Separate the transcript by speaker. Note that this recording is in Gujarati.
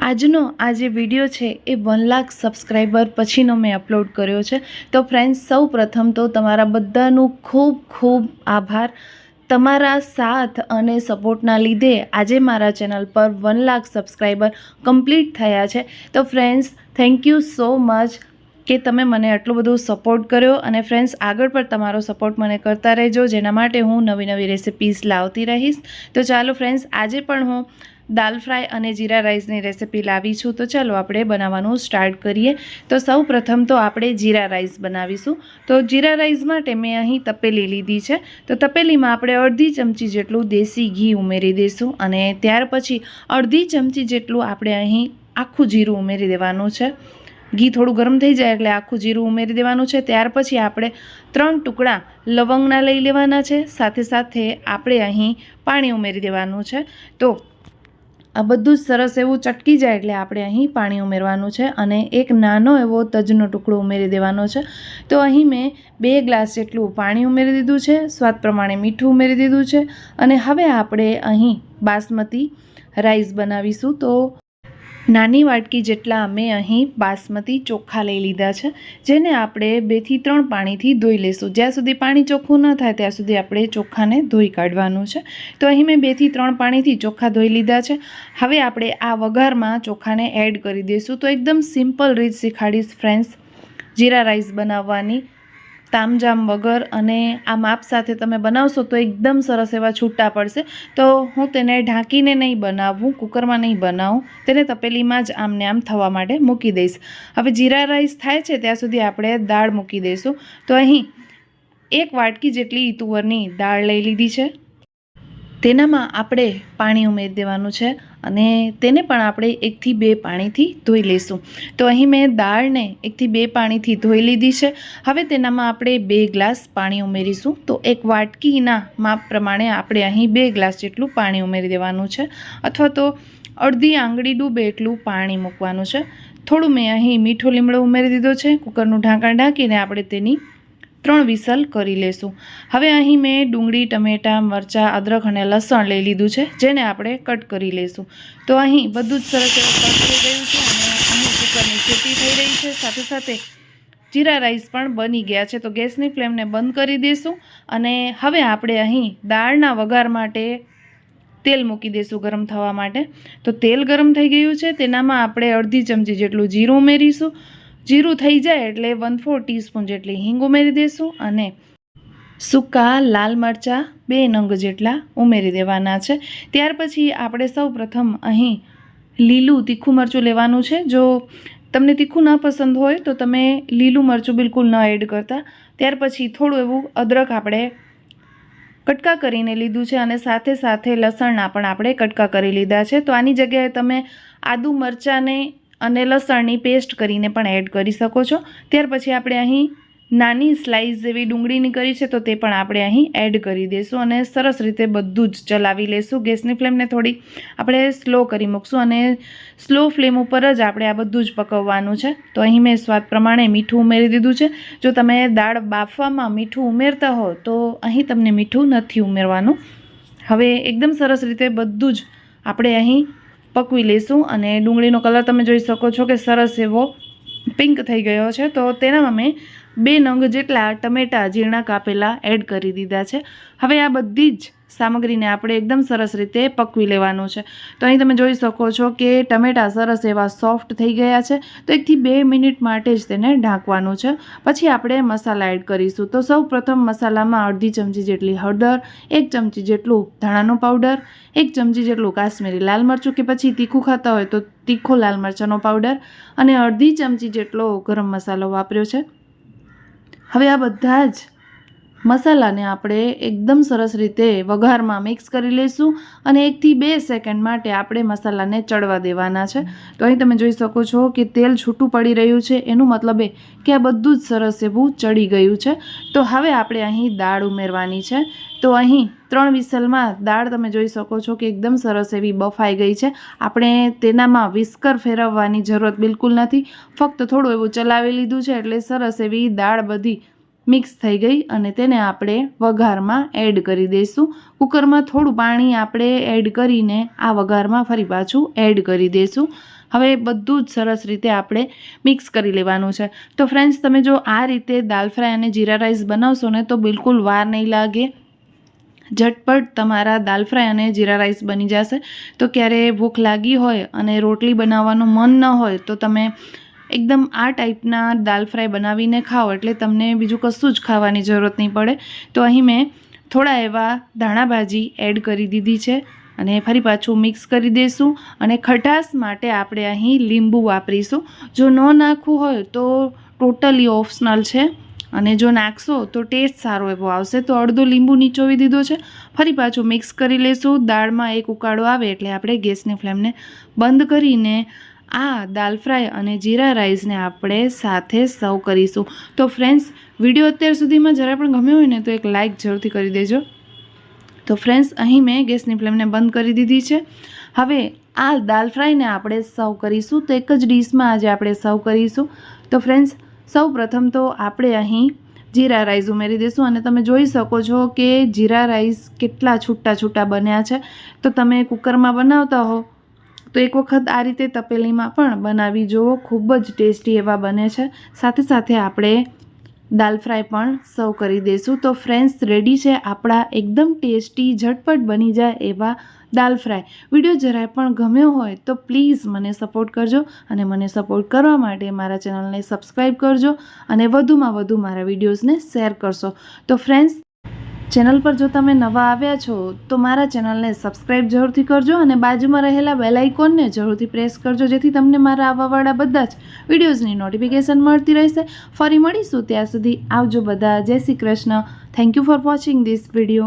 Speaker 1: આજનો આ જે વીડિયો છે એ વન લાખ સબસ્ક્રાઈબર પછીનો મેં અપલોડ કર્યો છે. તો ફ્રેન્ડ્સ સૌ પ્રથમ તો તમારા બધાનું ખૂબ ખૂબ આભાર. તમારા સાથ અને સપોર્ટના લીધે આજે મારા ચેનલ પર વન લાખ સબસ્ક્રાઈબર કમ્પ્લીટ થયા છે. તો friends thank you so much કે તમે મને આટલો બધો સપોર્ટ કર્યો અને ફ્રેન્ડ્સ આગળ પણ તમારો સપોર્ટ મને કરતા રહેજો. જેના માટે હું નવી નવી રેસિપીઝ લાવતી રહીશ. તો ચાલો ફ્રેન્ડ્સ આજે પણ હું દાલ ફ્રાય અને જીરા રાઈસની રેસિપી લાવી છું. તો ચાલો આપણે બનાવવાનું સ્ટાર્ટ કરીએ. તો સૌ પ્રથમ તો આપણે જીરા રાઈસ બનાવીશું. તો જીરા રાઈસ માટે મેં અહીં તપેલી લીધી છે. તો તપેલીમાં આપણે અડધી ચમચી જેટલું દેશી ઘી ઉમેરી દઈશું અને ત્યાર પછી અડધી ચમચી જેટલું આપણે અહીં આખું જીરું ઉમેરી દેવાનું છે. ઘી થોડું ગરમ થઈ જાય એટલે આખું જીરું ઉમેરી દેવાનું છે. ત્યાર પછી આપણે ત્રણ ટુકડા લવંગના લઈ લેવાના છે. સાથે સાથે આપણે અહીં પાણી ઉમેરી દેવાનું છે. તો આ બધું જ સરસ એવું ચટકી જાય એટલે આપણે અહીં પાણી ઉમેરવાનું છે અને એક નાનો એવો તજનો ટુકડો ઉમેરી દેવાનો છે. તો અહીં મેં બે ગ્લાસ જેટલું પાણી ઉમેરી દીધું છે, સ્વાદ પ્રમાણે મીઠું ઉમેરી દીધું છે અને હવે આપણે અહીં બાસમતી રાઈસ બનાવીશું. તો નાની વાટકી જેટલા અમે અહીં બાસમતી ચોખ્ખા લઈ લીધા છે, જેને આપણે બેથી ત્રણ પાણીથી ધોઈ લઈશું જ્યાં સુધી પાણી ચોખ્ખું ન થાય, ત્યાં સુધી આપણે ચોખ્ખાને ધોઈ કાઢવાનું છે. તો અહીં મેં બેથી ત્રણ પાણીથી ચોખ્ખા ધોઈ લીધા છે. હવે આપણે આ વઘારમાં ચોખાને એડ કરી દઈશું. તો એકદમ સિમ્પલ રીત શીખાડીશ, ફ્રેન્ડ્સ. જીરા રાઈસ બનાવવાની તામજામ વગર અને આ માપ સાથે તમે બનાવશો તો એકદમ સરસ એવા છૂટા પડશે. તો હું તેને ઢાંકીને નહીં બનાવું, કુકરમાં નહીં બનાવું. તેને તપેલીમાં જ આમને આમ થવા માટે મૂકી દઈશ. હવે જીરા રાઈસ થાય છે ત્યાં સુધી આપણે દાળ મૂકી દઈશું. તો અહીં એક વાટકી જેટલી તુવરની દાળ લઈ લીધી છે. તેનામાં આપણે પાણી ઉમેરી દેવાનું છે અને તેને પણ આપણે એકથી બે પાણીથી ધોઈ લઈશું. તો અહીં મેં દાળને એકથી બે પાણીથી ધોઈ લીધી છે. હવે તેનામાં આપણે બે ગ્લાસ પાણી ઉમેરીશું. તો એક વાટકીના માપ પ્રમાણે આપણે અહીં બે ગ્લાસ જેટલું પાણી ઉમેરી દેવાનું છે. અથવા તો અડધી આંગળી ડૂબે એટલું પાણી મૂકવાનું છે. થોડું મેં અહીં મીઠો લીમડો ઉમેરી દીધો છે. કુકરનું ઢાંકણ ઢાંકીને આપણે તેની ત્રણ વિસલ કરી લેશું. હવે અહીં મેં ડુંગળી, ટમેટાં, મરચાં, અદરક અને લસણ લઈ લીધું છે, જેને આપણે કટ કરી લઈશું તો અહીં બધું જ સરસ એવું કટ થઈ ગયું છે અને અહીં કુકરની ખેતી થઈ રહી છે. સાથે સાથે જીરા રાઈસ પણ બની ગયા છે. તો ગેસની ફ્લેમને બંધ કરી દઈશું અને હવે આપણે અહીં દાળના વઘાર માટે તેલ મૂકી દઈશું ગરમ થવા માટે. તો તેલ ગરમ થઈ ગયું છે. તેનામાં આપણે અડધી ચમચી જેટલું જીરું ઉમેરીશું. જીરું થઈ જાય એટલે વન ફોર ટીસ્પૂન જેટલી હિંગ ઉમેરી દઈશું અને સૂકા લાલ મરચાં બે નંગ જેટલા ઉમેરી દેવાના છે. ત્યાર પછી આપણે સૌ પ્રથમ અહીં લીલું તીખું મરચું લેવાનું છે. જો તમને તીખું ન પસંદ હોય તો તમે લીલું મરચું બિલકુલ ન એડ કરતા. ત્યાર પછી થોડું એવું અદરક આપણે કટકા કરીને લીધું છે અને સાથે સાથે લસણના પણ આપણે કટકા કરી લીધા છે. તો આની જગ્યાએ તમે આદુ મરચાંને અને લસણની પેસ્ટ કરીને પણ એડ કરી શકો છો. ત્યાર પછી આપણે અહીં નાની સ્લાઇસ જેવી ડુંગળીની કરી છે, તો તે પણ આપણે અહીં એડ કરી દઈશું અને સરસ રીતે બધું જ ચલાવી લઈશું ગેસની ફ્લેમને થોડી આપણે સ્લો કરી મૂકશું અને સ્લો ફ્લેમ ઉપર જ આપણે આ બધું જ પકવવાનું છે. તો અહીં મેં સ્વાદ પ્રમાણે મીઠું ઉમેરી દીધું છે. જો તમે દાળ બાફવામાં મીઠું ઉમેરતા હો, તો અહીં તમને મીઠું નથી ઉમેરવાનું. હવે એકદમ સરસ રીતે બધું જ આપણે અહીં પકવી લઈશું અને ડુંગળીનો કલર તમે જોઈ શકો છો કે સરસ એવો પિંક થઈ ગયો છે. તો તેનામાં મેં બે નંગ જેટલા ટમેટાં ઝીણા કાપેલા એડ કરી દીધા છે. હવે આ બધી જ સામગ્રીને આપણે એકદમ સરસ રીતે પકવી લેવાનું છે. તો અહીં તમે જોઈ શકો છો કે ટમેટા સરસ એવા સોફ્ટ થઈ ગયા છે. તો એકથી બે મિનિટ માટે જ તેને ઢાંકવાનું છે. પછી આપણે મસાલા એડ કરીશું. તો સૌ પ્રથમ મસાલામાં અડધી ચમચી જેટલી હળદર, એક ચમચી જેટલું ધાણાનો પાવડર એક ચમચી જેટલું કાશ્મીરી લાલ મરચું કે પછી તીખું ખાતા હોય તો તીખો લાલ મરચાંનો પાવડર અને અડધી ચમચી જેટલો ગરમ મસાલો વાપર્યો છે. હવે આ બધા જ મસાલાને આપણે એકદમ સરસ રીતે વઘારમાં મિક્સ કરી લઈશું અને એકથી બે સેકન્ડ માટે આપણે મસાલાને ચડવા દેવાના છે. તો અહીં તમે જોઈ શકો છો કે તેલ છૂટું પડી રહ્યું છે. એનું મતલબ એ કે આ બધું જ સરસ એવું ચડી ગયું છે. તો હવે આપણે અહીં દાળ ઉમેરવાની છે. તો અહીં ત્રણ વિસલમાં દાળ તમે જોઈ શકો છો કે એકદમ સરસ એવી બફાઈ ગઈ છે. આપણે તેનામાં વિસ્કર ફેરવવાની જરૂરત બિલકુલ નથી. ફક્ત થોડું એવું ચલાવી લીધું છે એટલે સરસ એવી દાળ બધી મિક્સ થઈ ગઈ અને તેને આપણે વઘારમાં એડ કરી દઈશું. કુકરમાં થોડું પાણી આપણે એડ કરીને આ વઘારમાં ફરી પાછું એડ કરી દઈશું. હવે બધું જ સરસ રીતે આપણે મિક્સ કરી લેવાનું છે. તો ફ્રેન્ડ્સ તમે જો આ રીતે દાલ ફ્રાય અને જીરા રાઈસ બનાવશો ને તો બિલકુલ વાર નહીં લાગે. ઝટપટ તમારા દાલ ફ્રાય અને જીરા રાઈસ બની જશે. તો ક્યારે ભૂખ લાગી હોય અને રોટલી બનાવવાનું મન ન હોય તો તમે એકદમ આ ટાઈપના દાલ ફ્રાય બનાવીને ખાઓ એટલે તમને બીજું કશું જ ખાવાની જરૂરત નહીં પડે. તો અહીં મેં થોડા એવા ધાણા ભાજી એડ કરી દીધી છે અને ફરી પાછું મિક્સ કરી દઈશું અને ખટાશ માટે આપણે અહીં લીંબુ વાપરીશું. જો ન નાખવું હોય તો ટોટલી ઓપ્શનલ છે અને જો નાખશો તો ટેસ્ટ સારો એવો આવશે. તો અડધો લીંબુ નીચોવી દીધો છે. ફરી પાછું મિક્સ કરી લઈશું દાળમાં એક ઉકાળો આવે એટલે આપણે ગેસની ફ્લેમને બંધ કરીને આ દાલ ફ્રાય અને જીરા રાઈસને આપણે સાથે સર્વ કરીશું. તો ફ્રેન્ડ્સ, વીડિયો અત્યાર સુધીમાં જરા પણ ગમ્યો હોય ને, તો એક લાઇક જરૂરથી કરી દેજો. તો ફ્રેન્ડ્સ, અહીં મેં ગેસની ફ્લેમને બંધ કરી દીધી છે. હવે આ દાલ ફ્રાયને આપણે સર્વ કરીશું. તો એક જ ડીશમાં આજે આપણે સર્વ કરીશું. તો ફ્રેન્ડ્સ, સૌ પ્રથમ તો આપણે અહીં જીરા રાઈસ ઉમેરી દઈશું અને તમે જોઈ શકો છો કે જીરા રાઈસ કેટલા છૂટા છૂટા બન્યા છે. તો તમે કુકરમાં બનાવતા હો તો એક વખત આ રીતે તપેલીમાં પણ બનાવી જુઓ ખૂબ જ ટેસ્ટી એવા બને છે. સાથે સાથે આપણે દાલ ફ્રાય પણ સર્વ કરી દઈશું. તો ફ્રેન્ડ્સ, રેડી છે આપણા એકદમ ટેસ્ટી, ઝટપટ બની જાય એવા દાલ ફ્રાય. વીડિયો જરાય પણ ગમ્યો હોય તો પ્લીઝ મને સપોર્ટ કરજો અને મને સપોર્ટ કરવા માટે મારા ચેનલને સબસ્ક્રાઈબ કરજો અને વધુમાં વધુ મારા વિડીયોઝને શેર કરશો. તો ફ્રેન્ડ્સ ચેનલ પર જો તમે નવા આવ્યા છો, તો મારા ચેનલને સબસ્ક્રાઈબ જરૂરથી કરજો અને બાજુમાં રહેલા બેલ આઇકોનને જરૂરથી પ્રેસ કરજો, જેથી તમને મારા આવવાવાળા બધા જ વિડીયોઝની નોટિફિકેશન મળતી રહેશે. ફરી મળીશું ત્યાં સુધી આવજો બધા. જય Shri Krishna. Thank you for watching this video